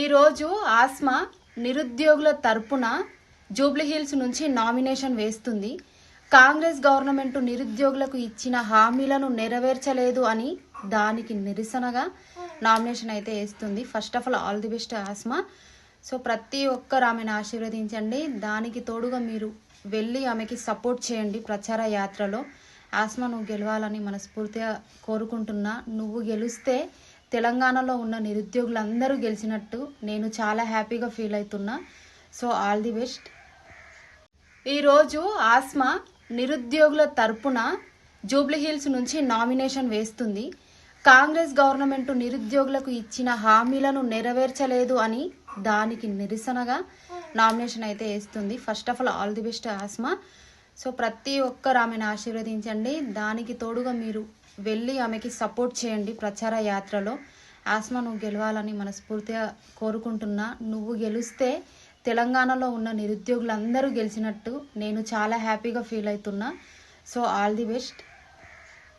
ఈరోజు ఆస్మా నిరుద్యోగుల తరపున జూబ్లీహిల్స్ నుంచి నామినేషన్ వేస్తుంది. కాంగ్రెస్ గవర్నమెంట్ నిరుద్యోగులకు ఇచ్చిన హామీలను నెరవేర్చలేదు అని దానికి నిరసనగా నామినేషన్ అయితే వేస్తుంది. First of all all the best Asma. So ప్రతి ఒక్కరు ఆమెను ఆశీర్వదించండి. దానికి తోడుగా మీరు వెళ్ళి ఆమెకి సపోర్ట్ చేయండి ప్రచార యాత్రలో. ఆస్మా నువ్వు గెలవాలని మనస్ఫూర్తిగా కోరుకుంటున్నా. నువ్వు గెలిస్తే తెలంగాణలో ఉన్న నిరుద్యోగులందరూ గెలిచినట్టు నేను చాలా హ్యాపీగా ఫీల్ అవుతున్నా. So all the best. ఈరోజు ఆస్మా నిరుద్యోగుల తరపున జూబ్లీహిల్స్ నుంచి నామినేషన్ వేస్తుంది. కాంగ్రెస్ గవర్నమెంట్ నిరుద్యోగులకు ఇచ్చిన హామీలను నెరవేర్చలేదు అని దానికి నిరసనగా నామినేషన్ అయితే వేస్తుంది. First of all all the best Asma. So ప్రతి ఒక్కరు ఆమెను ఆశీర్వదించండి. దానికి తోడుగా మీరు వెళ్ళి ఆమెకి సపోర్ట్ చేయండి ప్రచార యాత్రలో. ఆస్మా నువ్వు గెలవాలని మనస్ఫూర్తిగా కోరుకుంటున్నా. నువ్వు గెలిస్తే తెలంగాణలో ఉన్న నిరుద్యోగులందరూ గెలిచినట్టు నేను చాలా హ్యాపీగా ఫీల్ అవుతున్నా. So all the best.